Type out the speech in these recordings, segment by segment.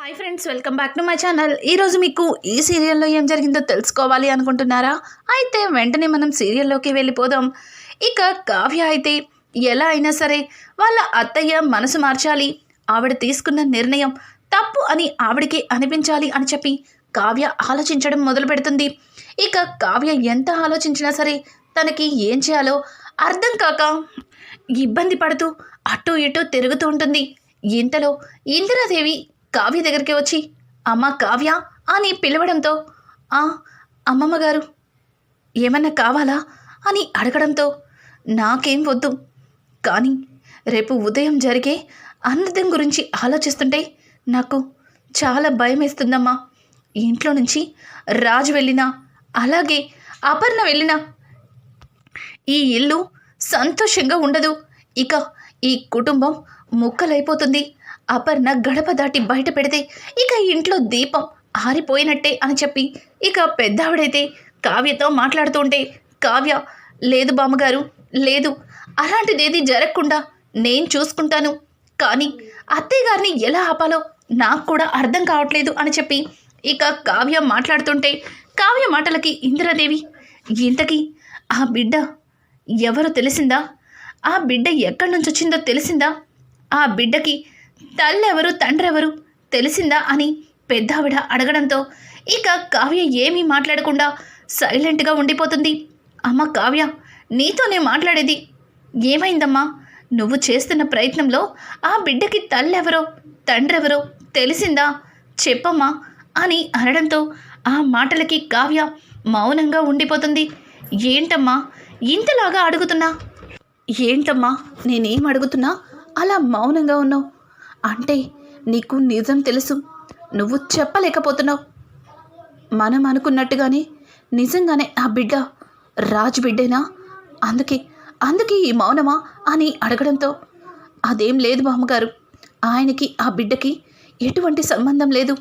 Hi friends welcome back to my channel ఈరోజు మీకు ఈ సీరియల్లో ఏం జరిగిందో తెలుసుకోవాలి అనుకుంటున్నారా? అయితే వెంటనే మనం సీరియల్లోకి వెళ్ళిపోదాం. ఇక కావ్య అయితే ఎలా అయినా సరే వాళ్ళ అత్తయ్య మనసు మార్చాలి. ఆవిడ తీసుకున్న నిర్ణయం తప్పు అని ఆవిడకి అనిపించాలి అని చెప్పి కావ్య ఆలోచించడం మొదలు పెడుతుంది ఇక కావ్య ఎంత ఆలోచించినా సరే తనకి ఏం చేయాలో అర్థం కాక ఇబ్బంది పడుతూ అటు ఇటు తిరుగుతూ ఉంటుంది. ఇంతలో ఇందిరాదేవి కావ్య దగ్గరికి వచ్చి అమ్మ కావ్య అని పిలవడంతో ఆ అమ్మమ్మ గారు ఏమన్నా కావాలా? అని అడగడంతో నాకేం వద్దు. కానీ రేపు ఉదయం జరిగే అన్నదం గురించి ఆలోచిస్తుంటే నాకు చాలా భయం వేస్తుందమ్మా ఇంట్లో నుంచి రాజు వెళ్ళినా అలాగే అపర్ణ వెళ్ళినా ఈ ఇల్లు సంతోషంగా ఉండదు. ఇక ఈ కుటుంబం ముక్కలైపోతుంది. అపర్ణ గడప దాటి బయట పెడితే ఇక ఇంట్లో దీపం ఆరిపోయినట్టే అని చెప్పి ఇక పెద్దావిడైతే కావ్యతో మాట్లాడుతూ ఉంటే కావ్య లేదు బామ్మగారు లేదు. అలాంటిదేది జరగకుండా నేను చూసుకుంటాను. కానీ అత్తయ్య గారిని ఎలా ఆపాలో నాకు కూడా అర్థం కావట్లేదు అని చెప్పి ఇక కావ్య మాట్లాడుతుంటే కావ్య మాటలకి ఇందిరాదేవి ఇంతకీ ఆ బిడ్డ ఎవరో తెలిసిందా? ఆ బిడ్డ ఎక్కడి నుంచి వచ్చిందో తెలిసిందా? ఆ బిడ్డకి తల్లెవరు తండ్రెవరు తెలిసిందా అని పెద్దావిడ అడగడంతో ఇక కావ్య ఏమీ మాట్లాడకుండా సైలెంట్గా ఉండిపోతుంది. అమ్మ కావ్య నీతోనే మాట్లాడేది. ఏమైందమ్మా? నువ్వు చేస్తున్న ప్రయత్నంలో ఆ బిడ్డకి తల్లెవరో తండ్రెవరో తెలిసిందా? చెప్పమ్మా అని అనడంతో ఆ మాటలకి కావ్య మౌనంగా ఉండిపోతుంది. ఏంటమ్మా? ఇంతలాగా అడుగుతున్నా? ఏంటమ్మా? నేనేం అడుగుతున్నా? అలా మౌనంగా ఉన్నావు. అంటే నీకు నిజం తెలుసు. నువ్వు చెప్పలేకపోతున్నావు. మనం అనుకున్నట్టుగానే నిజంగానే ఆ బిడ్డ రాజు బిడ్డేనా? అందుకే అందుకే ఈ మౌనమా అని అడగడంతో అదేం లేదు బామ్మగారు. ఆయనకి ఆ బిడ్డకి ఎటువంటి సంబంధం లేదు.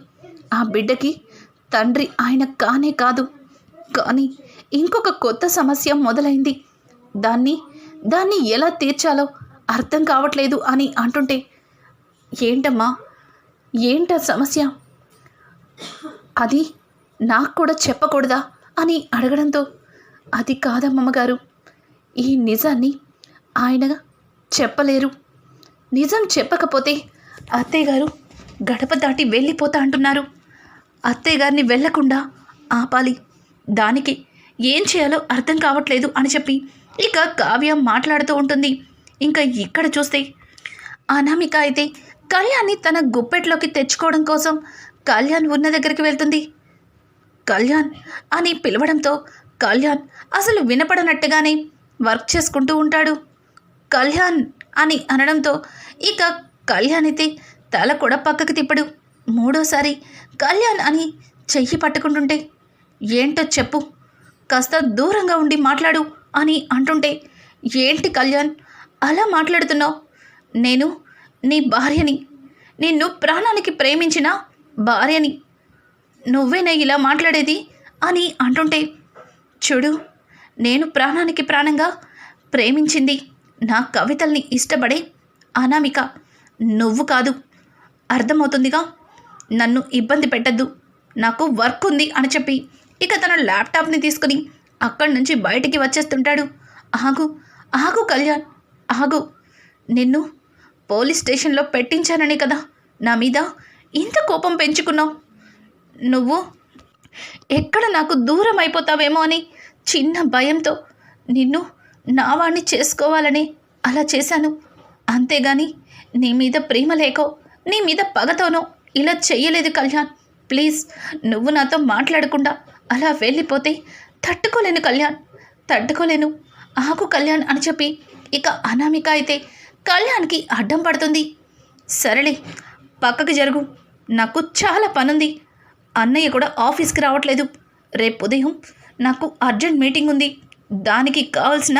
ఆ బిడ్డకి తండ్రి ఆయన కానే కాదు. కానీ ఇంకొక కొత్త సమస్య మొదలైంది. దాన్ని దాన్ని ఎలా తీర్చాలో అర్థం కావట్లేదు అని అంటుంటే ఏంటమ్మా? ఏంట సమస్య? అది నాకు కూడా చెప్పకూడదా అని అడగడంతో అది కాదమ్మమ్మగారు ఈ నిజాన్ని ఆయన చెప్పలేరు. నిజం చెప్పకపోతే అత్తయ్య గారు గడప దాటి వెళ్ళిపోతా అంటున్నారు. అత్తయ్య గారిని వెళ్ళకుండా ఆపాలి. దానికి ఏం చేయాలో అర్థం కావట్లేదు అని చెప్పి ఇక కావ్య మాట్లాడుతూ ఉంటుంది. ఇంకా ఇక్కడ చూస్తే అనామిక అయితే కళ్యాణ్ని తన గుప్పెట్లోకి తెచ్చుకోవడం కోసం కళ్యాణ్ ఉన్న దగ్గరికి వెళ్తుంది. కళ్యాణ్ అని పిలవడంతో కళ్యాణ్ అసలు వినపడనట్టుగానే వర్క్ చేసుకుంటూ ఉంటాడు. కళ్యాణ్ అని అనడంతో ఇక కళ్యాణ్ అయితే తల కూడా పక్కకి తిప్పడు. మూడోసారి కళ్యాణ్ అని చెయ్యి పట్టుకుంటుంటే ఏంటో చెప్పు కాస్త దూరంగా ఉండి మాట్లాడు అని అంటుంటే ఏంటి కళ్యాణ్ అలా మాట్లాడుతున్నావు? నేను నీ భార్యని నిన్ను ప్రాణానికి ప్రేమించిన భార్యని నువ్వేనే ఇలా మాట్లాడేది అని అంటుంటే చూడు నేను ప్రాణానికి ప్రాణంగా ప్రేమించింది నా కవితల్ని ఇష్టపడే అనామిక నువ్వు కాదు. అర్థమవుతుందిగా? నన్ను ఇబ్బంది పెట్టద్దు. నాకు వర్క్ ఉంది అని చెప్పి ఇక తన ల్యాప్టాప్ని తీసుకుని అక్కడి నుంచి బయటికి వచ్చేస్తుంటాడు. ఆగు ఆగు కళ్యాణ్ ఆగు. నిన్ను పోలీస్ స్టేషన్లో పెట్టించాననే కదా నా మీద? ఇంత కోపం పెంచుకున్నావు? నువ్వు ఎక్కడ నాకు దూరం అయిపోతావేమో అని చిన్న భయంతో నిన్ను నా వాణ్ణి చేసుకోవాలని అలా చేశాను. అంతేగాని నీ మీద ప్రేమ లేకో నీ మీద పగతోనో ఇలా చెయ్యలేదు కళ్యాణ్. ప్లీజ్ నువ్వు నాతో మాట్లాడకుండా అలా వెళ్ళిపోతే తట్టుకోలేను కళ్యాణ్. తట్టుకోలేను. ఆకు కళ్యాణ్ అని చెప్పి ఇక అనామిక అయితే కళ్యాణ్కి అడ్డం పడుతుంది. సరేలే పక్కకి జరుగు. నాకు చాలా పనుంది. అన్నయ్య కూడా ఆఫీస్కి రావట్లేదు. రేపు ఉదయం నాకు అర్జెంట్ మీటింగ్ ఉంది. దానికి కావాల్సిన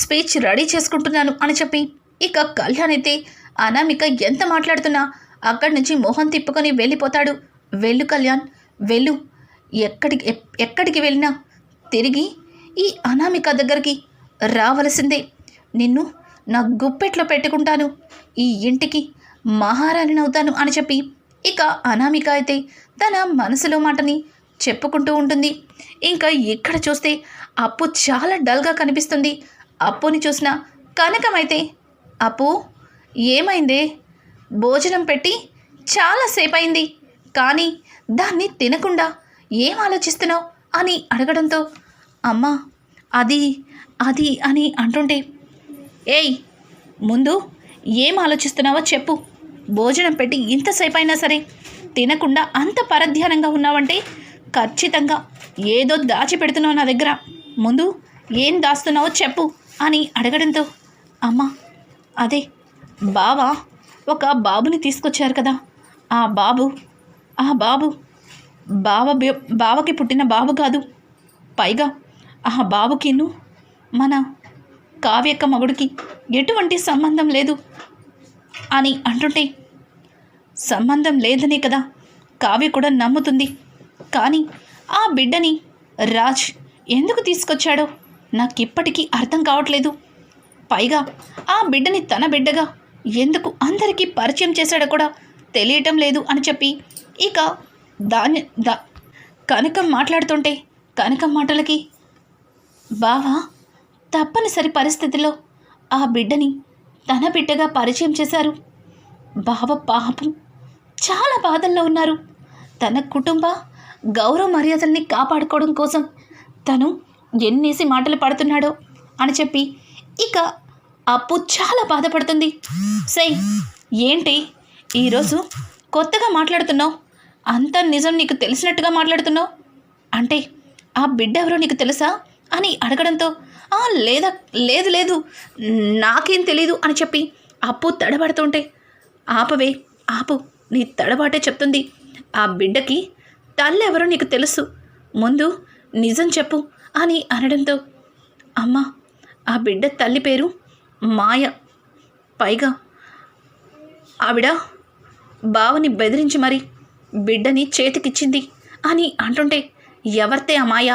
స్పీచ్ రెడీ చేసుకుంటున్నాను అని చెప్పి ఇక కళ్యాణ్ అయితే అనామిక ఎంత మాట్లాడుతున్నా అక్కడి నుంచి మొహం తిప్పుకొని వెళ్ళిపోతాడు. వెళ్ళు కళ్యాణ్ వెళ్ళు. ఎక్కడికి ఎక్కడికి వెళ్ళినా తిరిగి ఈ అనామిక దగ్గరికి రావలసిందే. నిన్ను నా గుప్పెట్లో పెట్టుకుంటాను. ఈ ఇంటికి మహారాణిని అవుతాను అని చెప్పి ఇక అనామిక అయితే తన మనసులో మాటని చెప్పుకుంటూ ఉంటుంది. ఇంకా ఇక్కడ చూస్తే అప్పు చాలా డల్గా కనిపిస్తుంది. అప్పుని చూసిన కనకమైతే అప్పు ఏమైంది? భోజనం పెట్టి చాలాసేపు అయింది కానీ దాన్ని తినకుండా ఏం ఆలోచిస్తున్నావు? అని అడగడంతో అమ్మా అది అది అని అంటుంటే ఏయ్ ముందు ఏం ఆలోచిస్తున్నావో చెప్పు. భోజనం పెట్టి ఇంతసేపు అయినా సరే తినకుండా అంత పరధ్యానంగా ఉన్నావంటే ఖచ్చితంగా ఏదో దాచిపెడుతున్నావు నా దగ్గర. ముందు ఏం దాస్తున్నావో చెప్పు అని అడగడంతో అమ్మా అదే బావా ఒక బాబుని తీసుకొచ్చారు కదా. ఆ బాబు ఆ బాబు బావ బావకి పుట్టిన బాబు కాదు. పైగా ఆ బాబుకిను మన కావ్యక్క మగుడికి ఎటువంటి సంబంధం లేదు అని అంటుంటే సంబంధం లేదనే కదా కావ్య కూడా నమ్ముతుంది. కానీ ఆ బిడ్డని రాజ్ ఎందుకు తీసుకొచ్చాడో నాకు ఇప్పటికీ అర్థం కావట్లేదు. పైగా ఆ బిడ్డని తన బిడ్డగా ఎందుకు అందరికీ పరిచయం చేశాడో కూడా తెలియటం లేదు అని చెప్పి ఇక దాన్ని దా కనకం మాట్లాడుతుంటే కనకం మాటలకి బావా తప్పనిసరి పరిస్థితిలో ఆ బిడ్డని తన బిడ్డగా పరిచయం చేశారు. బావ పాపం చాలా బాధల్లో ఉన్నారు. తన కుటుంబ గౌరవ మర్యాదల్ని కాపాడుకోవడం కోసం తను ఎన్నేసి మాటలు పడుతున్నాడో అని చెప్పి ఇక అప్పు చాలా బాధపడుతుంది. సై ఏంటి ఈరోజు కొత్తగా మాట్లాడుతున్నావు? అంత నిజం నీకు తెలిసినట్టుగా మాట్లాడుతున్నావు? అంటే ఆ బిడ్డ ఎవరో నీకు తెలుసా? అని అడగడంతో "ఆ, లేదా లేదు లేదు నాకేం తెలీదు అని చెప్పి అప్పు తడబడుతుంటే ఆపవే ఆపు నీ తడబాటే చెప్తుంది. ఆ బిడ్డకి తల్లి ఎవరో నీకు తెలుసు. ముందు నిజం చెప్పు అని అనడంతో అమ్మ ఆ బిడ్డ తల్లి పేరు మాయ. పైగా ఆవిడ బావని బెదిరించి మరి బిడ్డని చేతికిచ్చింది అని అంటుంటే ఎవరితే ఆ మాయ?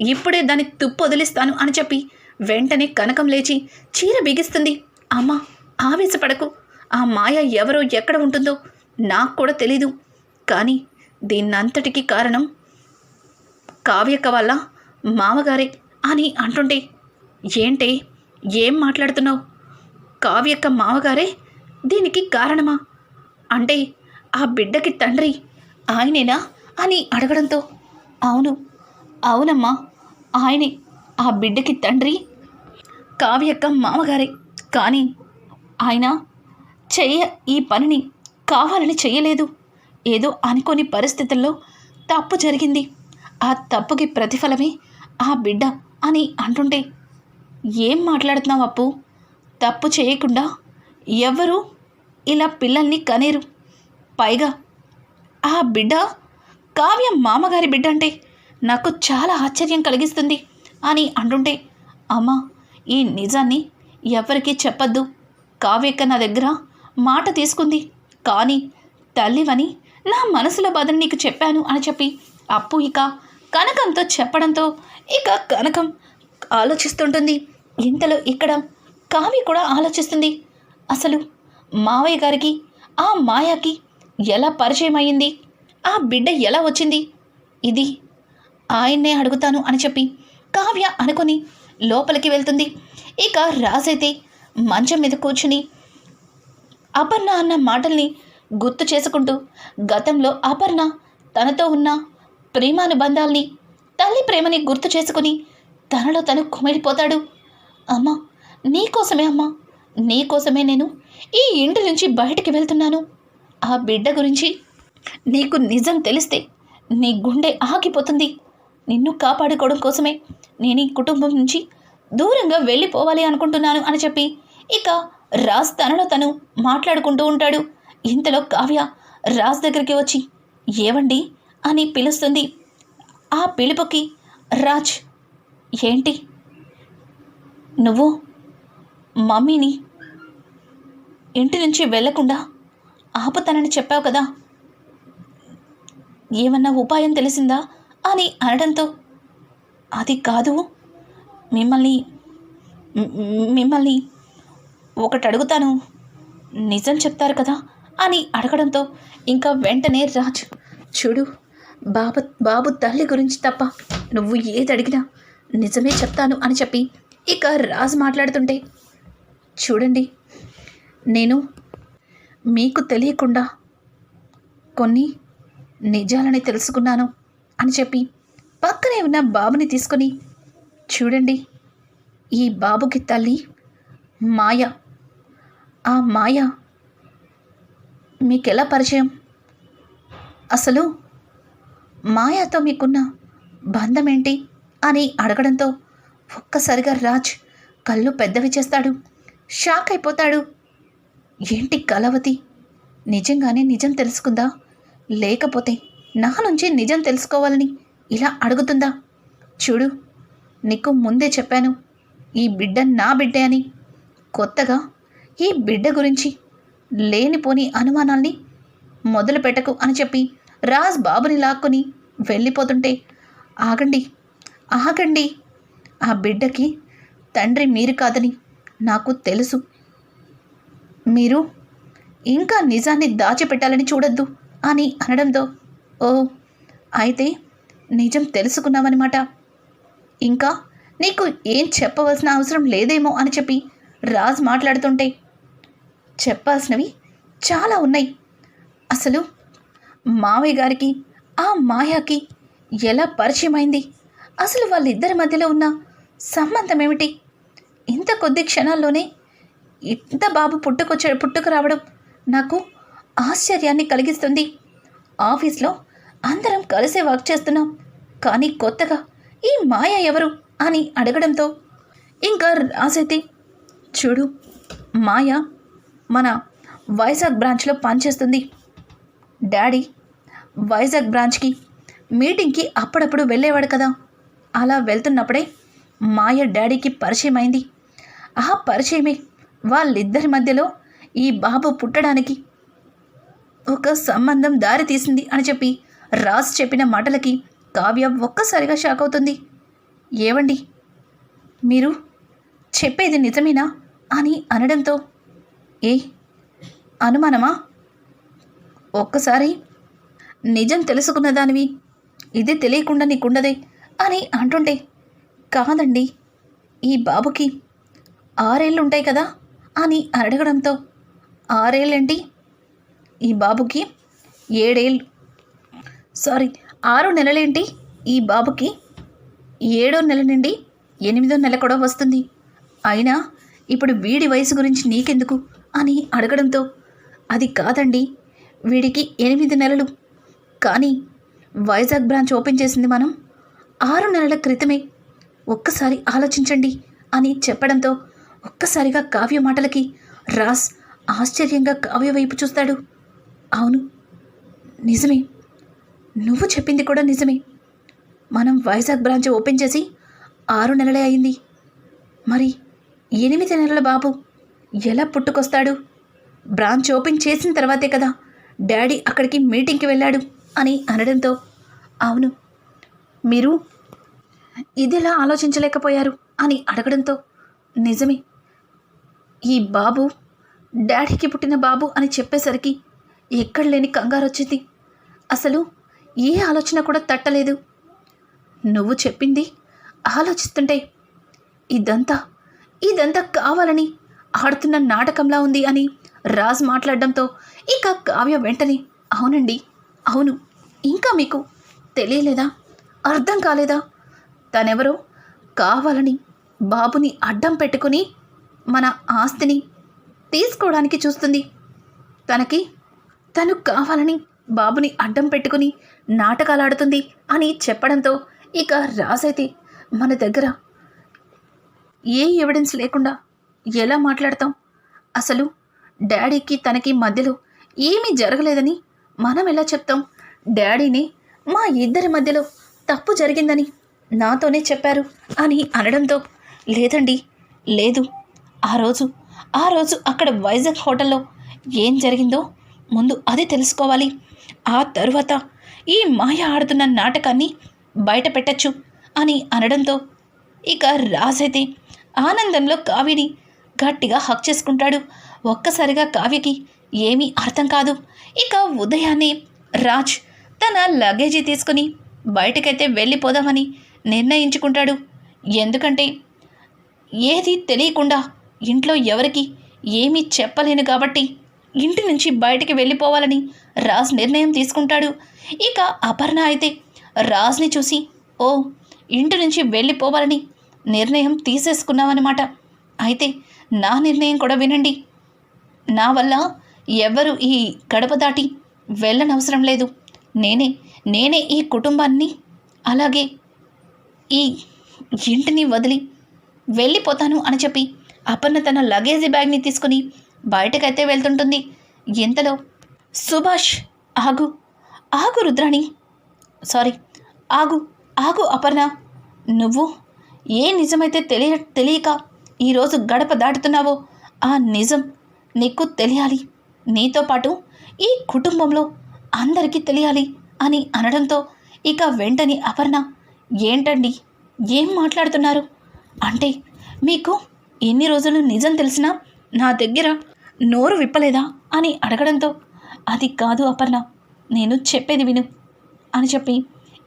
ఇప్పుడే దాన్ని తుప్పు వదిలిస్తాను అని చెప్పి వెంటనే కనకం లేచి చీర బిగిస్తుంది. అమ్మా ఆవేశపడకు. ఆ మాయ ఎవరో ఎక్కడ ఉంటుందో నాకు కూడా తెలీదు. కానీ దీన్నంతటికీ కారణం కావ్యక్క వల్ల మామగారే అని అంటుంటే ఏంటే ఏం మాట్లాడుతున్నావు? కావ్యక్క మామగారే దీనికి కారణమా? అంటే ఆ బిడ్డకి తండ్రి ఆయనేనా అని అడగడంతో అవును అవునమ్మా. ఆయనే ఆ బిడ్డకి తండ్రి కావ్యక్క మామగారే. కానీ ఆయన చెయ్య ఈ పనిని కావాలని చెయ్యలేదు. ఏదో అనుకోని పరిస్థితుల్లో తప్పు జరిగింది. ఆ తప్పుకి ప్రతిఫలమే ఆ బిడ్డ అని అంటుంటే ఏం మాట్లాడుతున్నావు అప్పు? తప్పు చేయకుండా ఎవరు ఇలా పిల్లల్ని కనేరు. పైగా ఆ బిడ్డ కావ్య మామగారి బిడ్డ అంటే నాకు చాలా ఆశ్చర్యం కలిగిస్తుంది అని అంటుంటే అమ్మా ఈ నిజాన్ని ఎవరికీ చెప్పద్దు. కావ్యక్క నా దగ్గర మాట తీసుకుంది. కానీ తల్లివని నా మనసులో బాధను నీకు చెప్పాను అని చెప్పి అప్పు ఇక కనకంతో చెప్పడంతో ఇక కనకం ఆలోచిస్తుంటుంది. ఇంతలో ఇక్కడ కావ్య కూడా ఆలోచిస్తుంది. అసలు మావయ్య గారికి ఆ మాయాకి ఎలా పరిచయం అయ్యింది? ఆ బిడ్డ ఎలా వచ్చింది? ఇది ఆయన్నే అడుగుతాను అని చెప్పి కావ్య అనుకొని లోపలికి వెళ్తుంది. ఇక రాజైతే మంచం మీద కూర్చుని అపర్ణ అన్న మాటల్ని గుర్తు చేసుకుంటూ గతంలో అపర్ణ తనతో ఉన్న ప్రేమానుబంధాల్ని తల్లి ప్రేమని గుర్తు చేసుకుని తనలో తను కుమిడిపోతాడు అమ్మా నీకోసమే అమ్మా నీకోసమే నేను ఈ ఇంటి నుంచి బయటికి వెళ్తున్నాను. ఆ బిడ్డ గురించి నీకు నిజం తెలిస్తే నీ గుండె ఆగిపోతుంది. నిన్ను కాపాడుకోవడం కోసమే నేను ఈ కుటుంబం నుంచి దూరంగా వెళ్ళిపోవాలి అనుకుంటున్నాను అని చెప్పి ఇక రాజ్ తనలో తను మాట్లాడుకుంటూ ఉంటాడు. ఇంతలో కావ్య రాజ్ దగ్గరికి వచ్చి ఏవండి? అని పిలుస్తుంది. ఆ పిలుపుకి రాజ్ ఏంటి? నువ్వు మమ్మీని ఇంటి నుంచి వెళ్ళకుండా ఆపుతానని చెప్పావు కదా. ఏమన్నా ఉపాయం తెలిసిందా? అని అనడంతో అది కాదు. మిమ్మల్ని మిమ్మల్ని ఒకటి అడుగుతాను. నిజం చెప్తారు కదా? అని అడగడంతో ఇంకా వెంటనే రాజు చూడు బాబు బాబు తల్లి గురించి తప్ప నువ్వు ఏది అడిగినా నిజమే చెప్తాను అని చెప్పి ఇక రాజు మాట్లాడుతుంటే చూడండి నేను మీకు తెలియకుండా కొన్ని నిజాలని తెలుసుకున్నాను. అని చెప్పి పక్కనే ఉన్న బాబుని తీసుకొని చూడండి ఈ బాబుకి తల్లి మాయ. ఆ మాయ మీకెలా పరిచయం? అసలు మాయాతో మీకున్న బంధం ఏంటి అని అడగడంతో ఒక్కసారిగా రాజ్ కళ్ళు పెద్దవి చేస్తాడు. షాక్ అయిపోతాడు. ఏంటి కలవతి నిజంగానే నిజం తెలుసుకుందా? లేకపోతే నా నుంచి నిజం తెలుసుకోవాలని ఇలా అడుగుతుందా? చూడు నీకు ముందే చెప్పాను ఈ బిడ్డ నా బిడ్డే అని. కొత్తగా ఈ బిడ్డ గురించి లేనిపోని అనుమానాల్ని మొదలు పెట్టకు అని చెప్పి రాజ్ బాబుని లాక్కుని వెళ్ళిపోతుంటే ఆగండి ఆగండి. ఆ బిడ్డకి తండ్రి మీరు కాదని నాకు తెలుసు. మీరు ఇంకా నిజాన్ని దాచిపెట్టాలని చూడొద్దు అని అనడంతో ఓ అయితే నిజం తెలుసుకున్నామన్నమాట ఇంకా నీకు ఏం చెప్పవలసిన అవసరం లేదేమో అని చెప్పి రాజ్ మాట్లాడుతుంటే చెప్పాల్సినవి చాలా ఉన్నాయి. అసలు మావయ్య గారికి ఆ మాయాకి ఎలా పరిచయం అయింది అసలు వాళ్ళిద్దరి మధ్యలో ఉన్న సంబంధం ఏమిటి ఇంత కొద్ది క్షణాల్లోనే ఇంత బాబు పుట్టుకొచ్చా పుట్టుకు రావడం నాకు ఆశ్చర్యాన్ని కలిగిస్తుంది. ఆఫీస్లో అందరం కలిసే వర్క్ చేస్తున్నాం. కానీ కొత్తగా ఈ మాయ ఎవరు అని అడగడంతో ఇంకా రాసైతే చూడు మాయ మన వైజాగ్ బ్రాంచ్లో పనిచేస్తుంది. డాడీ వైజాగ్ బ్రాంచ్కి మీటింగ్కి అప్పుడప్పుడు వెళ్ళేవాడు కదా. అలా వెళ్తున్నప్పుడే మాయ డాడీకి పరిచయం అయింది. ఆ పరిచయమే వాళ్ళిద్దరి మధ్యలో ఈ బాబు పుట్టడానికి ఒక సంబంధం దారి తీసింది అని చెప్పి రాజ్ చెప్పిన మాటలకి కావ్య ఒక్కసారిగా షాక్ అవుతుంది. ఏవండి? మీరు చెప్పేది నిజమేనా? అని అనడంతో ఏ అనుమానమా? ఒక్కసారి నిజం తెలుసుకున్న దానివి ఇది తెలియకుండా నీకుండదే అని అంటుంటే కాదండి ఈ బాబుకి ఆరేళ్ళు ఉంటాయి కదా అని అడగడంతో ఆరేళ్ళేంటి? ఈ బాబుకి ఏడేళ్ళు సారీ ఆరో నెలలేంటి? ఈ బాబుకి ఏడో నెల నుండి ఎనిమిదో నెల కూడా వస్తుంది. అయినా ఇప్పుడు వీడి వయసు గురించి నీకెందుకు అని అడగడంతో అది కాదండి వీడికి ఎనిమిది నెలలు. కానీ వైజాగ్ బ్రాంచ్ ఓపెన్ చేసింది మనం. ఆరు నెలల క్రితమే. ఒక్కసారి ఆలోచించండి అని చెప్పడంతో ఒక్కసారిగా కావ్య మాటలకి రాస్ ఆశ్చర్యంగా కావ్య వైపు చూస్తాడు. అవును నిజమే. నువ్వు చెప్పింది కూడా నిజమే. మనం వైజాగ్ బ్రాంచ్ ఓపెన్ చేసి ఆరు నెలలే అయింది. మరి ఎనిమిది నెలల బాబు ఎలా పుట్టుకొస్తాడు? బ్రాంచ్ ఓపెన్ చేసిన తర్వాతే కదా డాడీ అక్కడికి మీటింగ్కి వెళ్ళాడు అని అనడంతో అవును మీరు ఇదిలా ఆలోచించలేకపోయారు అని అడగడంతో నిజమే ఈ బాబు డాడీకి పుట్టిన బాబు అని చెప్పేసరికి ఎక్కడ లేని కంగారు వచ్చింది అసలు ఏ ఆలోచన కూడా తట్టలేదు. నువ్వు చెప్పింది ఆలోచిస్తుంటే ఇదంతా ఇదంతా కావాలని ఆడుతున్న నాటకంలా ఉంది అని రాజ్ మాట్లాడడంతో ఇక కావ్య వెంటనే అవునండి అవును ఇంకా మీకు తెలియలేదా అర్థం కాలేదా? తనెవరో కావాలని బాబుని అడ్డం పెట్టుకుని మన ఆస్తిని తీసుకోవడానికి చూస్తుంది. తనకి తను కావాలని బాబుని అడ్డం పెట్టుకుని నాటకాలు ఆడుతుంది అని చెప్పడంతో ఇక రాజైతే మన దగ్గర ఏ ఎవిడెన్స్ లేకుండా ఎలా మాట్లాడతాం? అసలు డాడీకి తనకి మధ్యలో ఏమీ జరగలేదని మనం ఎలా చెప్తాం? డాడీని మా ఇద్దరి మధ్యలో తప్పు జరిగిందని నాతోనే చెప్పారు అని అనడంతో లేదండి లేదు. ఆ రోజు ఆ రోజు అక్కడ వైజాగ్ హోటల్లో ఏం జరిగిందో ముందు అది తెలుసుకోవాలి. ఆ తరువాత ఈ మాయ ఆడుతున్న నాటకాన్ని బయట పెట్టచ్చు అని అనడంతో ఇక రాజైతే ఆనందంలో కావ్యని గట్టిగా హక్ చేసుకుంటాడు. ఒక్కసారిగా కావ్యకి ఏమీ అర్థం కాదు. ఇక ఉదయాన్నే రాజ్ తన లగేజీ తీసుకుని బయటకైతే వెళ్ళిపోదామని నిర్ణయించుకుంటాడు. ఎందుకంటే ఏది తెలియకుండా ఇంట్లో ఎవరికి ఏమీ చెప్పలేను కాబట్టి ఇంటి నుంచి బయటికి వెళ్ళిపోవాలని రాజ్ నిర్ణయం తీసుకుంటాడు. ఇక అపర్ణ అయితే రాజ్ని చూసి ఓ ఇంటి నుంచి వెళ్ళిపోవాలని నిర్ణయం తీసేసుకున్నామన్నమాట అయితే నా నిర్ణయం కూడా వినండి. నా వల్ల ఎవరు ఈ గడప దాటి వెళ్ళనవసరం లేదు. నేనే నేనే ఈ కుటుంబాన్ని అలాగే ఈ ఇంటిని వదిలి వెళ్ళిపోతాను అని చెప్పి అపర్ణ తన లగేజీ బ్యాగ్ని తీసుకుని బయటకైతే వెళ్తుంటుంది. ఎంతలో? సుభాష్ ఆగు. ఆగు రుద్రాణి. సారీ ఆగు ఆగు అపర్ణ. నువ్వు? ఏ నిజమైతే తెలియ తెలియక ఈరోజు గడప దాటుతున్నావో ఆ నిజం నీకు తెలియాలి. నీతో పాటు ఈ కుటుంబంలో అందరికీ తెలియాలి అని అనడంతో ఇక వెంటనే అపర్ణ ఏంటండి? ఏం మాట్లాడుతున్నారు? అంటే మీకు ఎన్ని రోజులు నిజం తెలిసినా నా దగ్గర నోరు విప్పలేదా అని అడగడంతో అది కాదు అపర్ణ నేను చెప్పేది విను అని చెప్పి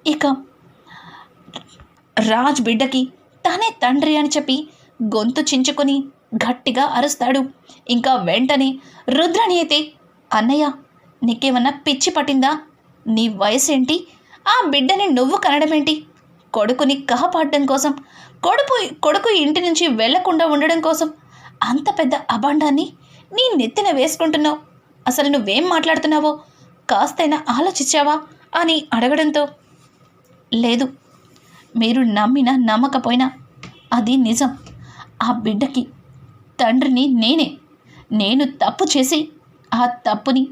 ఇక రాజ్ బిడ్డకి తనే తండ్రి అని చెప్పి గొంతు చించుకొని గట్టిగా అరుస్తాడు. ఇంకా వెంటనే రుద్రని అయితే అన్నయ్య నీకేమన్నా పిచ్చి పట్టిందా? నీ వయసు ఏంటి ఆ బిడ్డని నువ్వు కనడమేంటి? కొడుకుని కహపాడడం కోసం కొడుకు కొడుకు ఇంటి నుంచి వెళ్ళకుండా ఉండడం కోసం అంత పెద్ద అభాండాన్ని నీ నెత్తిన వేసుకుంటున్నావు? అసలు నువ్వేం మాట్లాడుతున్నావో? కాస్తైనా ఆలోచించావా? అని అడగడంతో లేదు మీరు నమ్మినా నమ్మకపోయినా అది నిజం. ఆ బిడ్డకి తండ్రిని నేనే. నేను తప్పు చేసి ఆ తప్పుని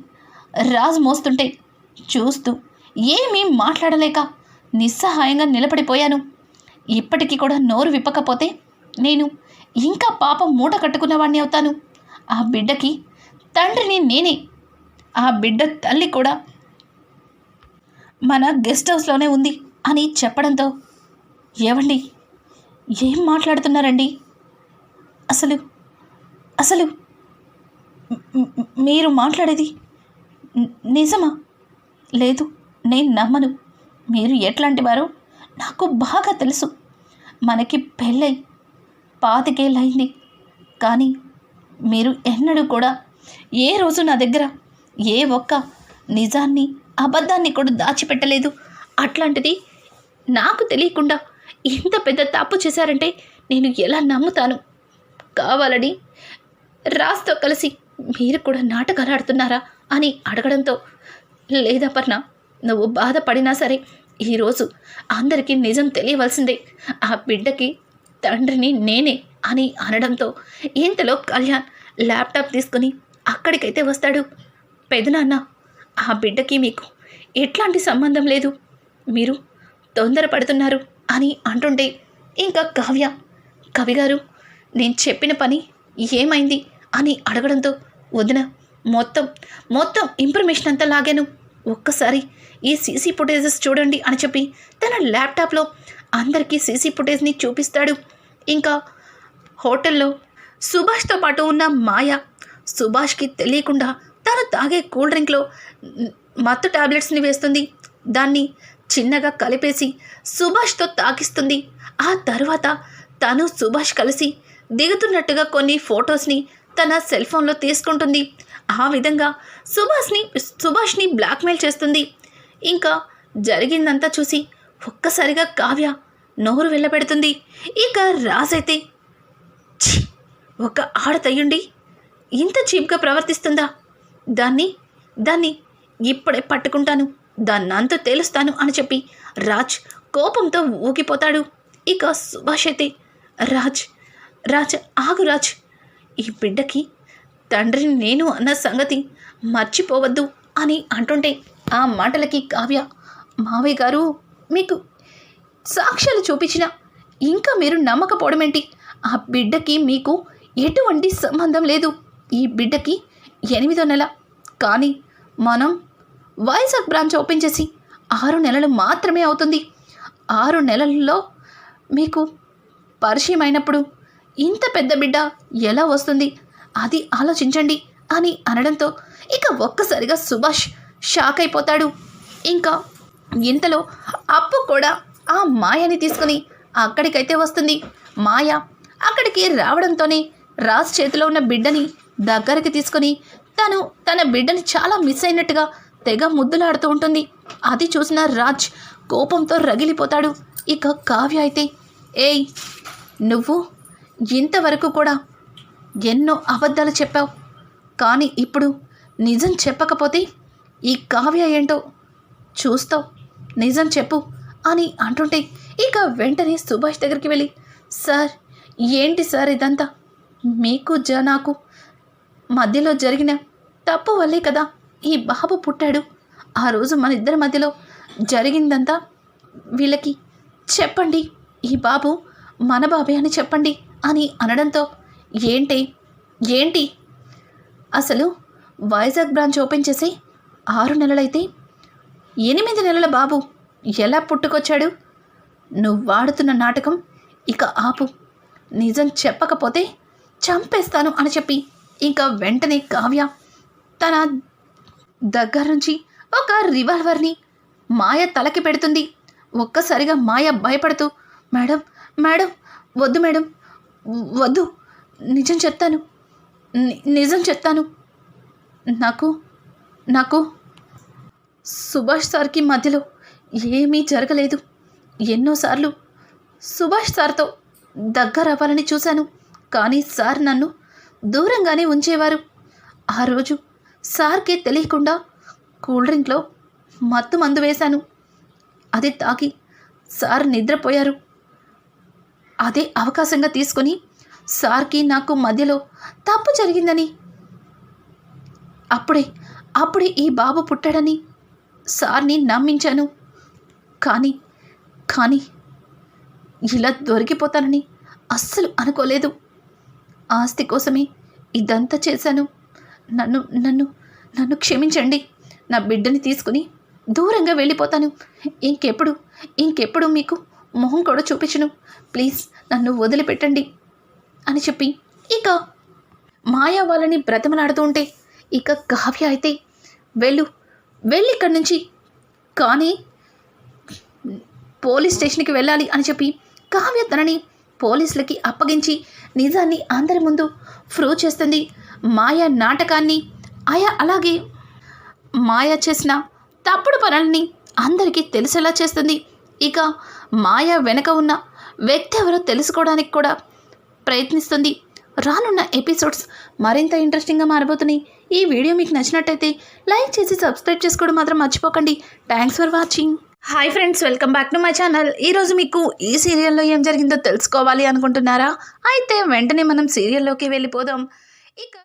రాజు మోస్తుంటే చూస్తూ ఏమీ మాట్లాడలేక నిస్సహాయంగా నిలబడిపోయాను. ఇప్పటికీ కూడా నోరు విప్పకపోతే నేను ఇంకా పాపం మూట కట్టుకున్నవాడిని అవుతాను. ఆ బిడ్డకి తండ్రిని నేనే. ఆ బిడ్డ తల్లి కూడా మన గెస్ట్ హౌస్లోనే ఉంది అని చెప్పడంతో ఏవండి? ఏం మాట్లాడుతున్నారండి? అసలు అసలు మీరు మాట్లాడేది నిజమా? లేదు నేను నమ్మను. మీరు ఎట్లాంటి వారో నాకు బాగా తెలుసు. మనకి పెళ్ళై పాతికేళ్ళయింది. కానీ మీరు ఎన్నడూ కూడా ఏ రోజు నా దగ్గర ఏ ఒక్క నిజాన్ని అబద్ధాన్ని కూడా దాచిపెట్టలేదు. అట్లాంటిది నాకు తెలియకుండా ఇంత పెద్ద తప్పు చేశారంటే నేను ఎలా నమ్ముతాను? కావాలని రాస్తో కలిసి మీరు కూడా నాటకాలు ఆడుతున్నారా అని అడగడంతో లేదపర్ణ నువ్వు బాధపడినా సరే ఈరోజు అందరికీ నిజం తెలియవలసిందే. ఆ బిడ్డకి తండ్రిని నేనే అని అనడంతో ఇంతలో కళ్యాణ్ ల్యాప్టాప్ తీసుకుని అక్కడికైతే వస్తాడు. పెదనాన్న ఆ బిడ్డకి మీకు ఎట్లాంటి సంబంధం లేదు. మీరు తొందరపడుతున్నారు అని అంటుంటే ఇంకా కావ్య కవి గారు నేను చెప్పిన పని ఏమైంది అని అడగడంతో వదిన మొత్తం మొత్తం ఇన్ఫర్మేషన్ అంతా లాగాను. ఒక్కసారి ఈ సీసీ ఫుటేజెస్ చూడండి అని చెప్పి తన ల్యాప్టాప్లో అందరికీ సీసీ ఫుటేజ్ని చూపిస్తాడు. ఇంకా హోటల్లో సుభాష్తో పాటు ఉన్న మాయ సుభాష్కి తెలియకుండా తను తాగే కూల్ డ్రింక్లో మత్తు టాబ్లెట్స్ని వేస్తుంది. దాన్ని చిన్నగా కలిపేసి సుభాష్తో తాకిస్తుంది ఆ తర్వాత తను సుభాష్ కలిసి దిగుతున్నట్టుగా కొన్ని ఫొటోస్ని తన సెల్ ఫోన్లో తీసుకుంటుంది. ఆ విధంగా సుభాష్ని సుభాష్ని బ్లాక్మెయిల్ చేస్తుంది. ఇంకా జరిగిందంతా చూసి ఒక్కసారిగా కావ్య నోరు వెళ్ళబెడుతుంది. ఇక రాజైతే ఛీ! ఒక ఆడతయ్యుండి ఇంత చీప్గా ప్రవర్తిస్తుందా? దాన్ని దాన్ని ఇప్పుడే పట్టుకుంటాను. దాన్నంతా తేలుస్తాను అని చెప్పి రాజ్ కోపంతో ఊగిపోతాడు. ఇక సుభాష్ అయితే రాజ్ రాజ్ ఆగు రాజ్. ఈ బిడ్డకి తండ్రిని నేను అన్న సంగతి మర్చిపోవద్దు అని అంటుంటే ఆ మాటలకి కావ్య మావయ్య గారు మీకు సాక్ష్యాలు చూపించిన ఇంకా మీరు నమ్మకపోవడం ఏంటి? ఆ బిడ్డకి మీకు ఎటువంటి సంబంధం లేదు. ఈ బిడ్డకి ఎనిమిదో నెల. కానీ మనం వైజాగ్ బ్రాంచ్ ఓపెన్ చేసి ఆరు నెలలు మాత్రమే అవుతుంది. ఆరు నెలల్లో మీకు పరిచయం అయినప్పుడు ఇంత పెద్ద బిడ్డ ఎలా వస్తుంది? అది ఆలోచించండి అని అనడంతో ఇక ఒక్కసారిగా సుభాష్ షాక్ అయిపోతాడు. ఇంకా ఇంతలో అప్పు కూడా ఆ మాయని తీసుకుని అక్కడికైతే వస్తుంది. మాయ అక్కడికి రావడంతోనే రాజ్ చేతిలో ఉన్న బిడ్డని దగ్గరికి తీసుకొని తను తన బిడ్డని చాలా మిస్ అయినట్టుగా తెగ ముద్దులాడుతూ ఉంటుంది. అది చూసిన రాజ్ కోపంతో రగిలిపోతాడు. ఇక కావ్య అయితే ఏయ్ నువ్వు ఇంతవరకు కూడా ఎన్నో అబద్ధాలు చెప్పావు. కానీ ఇప్పుడు నిజం చెప్పకపోతే ఈ కావ్య ఏంటో చూస్తావు. నిజం చెప్పు అని అంటుంటే ఇక వెంటనే సుభాష్ దగ్గరికి వెళ్ళి సార్ ఏంటి సార్ ఇదంతా? మీకు జనాకు మధ్యలో జరిగిన తప్పు వల్లే కదా ఈ బాబు పుట్టాడు. ఆ రోజు మన ఇద్దరి మధ్యలో జరిగిందంతా వీళ్ళకి చెప్పండి. ఈ బాబు మన బాబే అని చెప్పండి అని అనడంతో ఏంటి? ఏంటి? అసలు వైజాగ్ బ్రాంచ్ ఓపెన్ చేసి ఆరు నెలలైతే ఎనిమిది నెలల బాబు ఎలా పుట్టుకొచ్చాడు? నువ్వు వాడుతున్న నాటకం ఇక ఆపు. నిజం చెప్పకపోతే చంపేస్తాను అని చెప్పి ఇంకా వెంటనే కావ్య తన దగ్గర నుంచి ఒక రివాల్వర్ని మాయ తలకి పెడుతుంది. ఒక్కసారిగా మాయ భయపడుతూ మేడం మేడం వద్దు మేడం వద్దు నిజం చెప్తాను నిజం చెప్తాను. నాకు నాకు సుభాష్ సార్కి మధ్యలో ఏమీ జరగలేదు. ఎన్నోసార్లు సుభాష్ సార్తో దగ్గర అవ్వాలని చూశాను. కానీ సార్ నన్ను దూరంగానే ఉంచేవారు. ఆ రోజు సార్కే తెలియకుండా కూల్ డ్రింక్లో మత్తు మందు వేశాను. అది తాగి సార్ నిద్రపోయారు. అదే అవకాశంగా తీసుకొని సార్కి నాకు మధ్యలో తప్పు జరిగిందని. అప్పుడే అప్పుడే ఈ బాబు పుట్టాడని సార్ని నమ్మించాను. కానీ కానీ ఇలా దొరికిపోతానని అస్సలు అనుకోలేదు. ఆస్తి కోసమే ఇదంతా చేశాను. నన్ను నన్ను నన్ను క్షమించండి. నా బిడ్డని తీసుకుని దూరంగా వెళ్ళిపోతాను. ఇంకెప్పుడు ఇంకెప్పుడు మీకు మొహం కూడా చూపించను. ప్లీజ్ నన్ను వదిలిపెట్టండి అని చెప్పి ఇక మాయా వాళ్ళని బ్రతమలాడుతూ ఉంటే ఇక కావ్య అయితే వెళ్ళు. వెళ్ళిక్కడి నుంచి. కానీ పోలీస్ స్టేషన్కి వెళ్ళాలి అని చెప్పి కావ్య తనని పోలీసులకి అప్పగించి నిజాన్ని అందరి ముందు ప్రూవ్ చేస్తుంది. మాయ నాటకాన్ని ఆయా అలాగే మాయ చేసిన తప్పుడు పనులని అందరికీ తెలిసేలా చేస్తుంది. ఇక మాయ వెనక ఉన్న వ్యక్తి ఎవరో తెలుసుకోవడానికి కూడా ప్రయత్నిస్తుంది. రానున్న ఎపిసోడ్స్ మరింత ఇంట్రెస్టింగ్గా మారబోతున్నాయి. ఈ వీడియో మీకు నచ్చినట్టయితే లైక్ చేసి సబ్స్క్రైబ్ చేసుకోవడం మాత్రం మర్చిపోకండి. Thanks for watching hi friends welcome back to my channel ఈరోజు మీకు ఈ సీరియల్లో ఏం జరిగిందో తెలుసుకోవాలి అనుకుంటున్నారా? అయితే వెంటనే మనం సీరియల్లోకి వెళ్ళిపోదాం. ఇక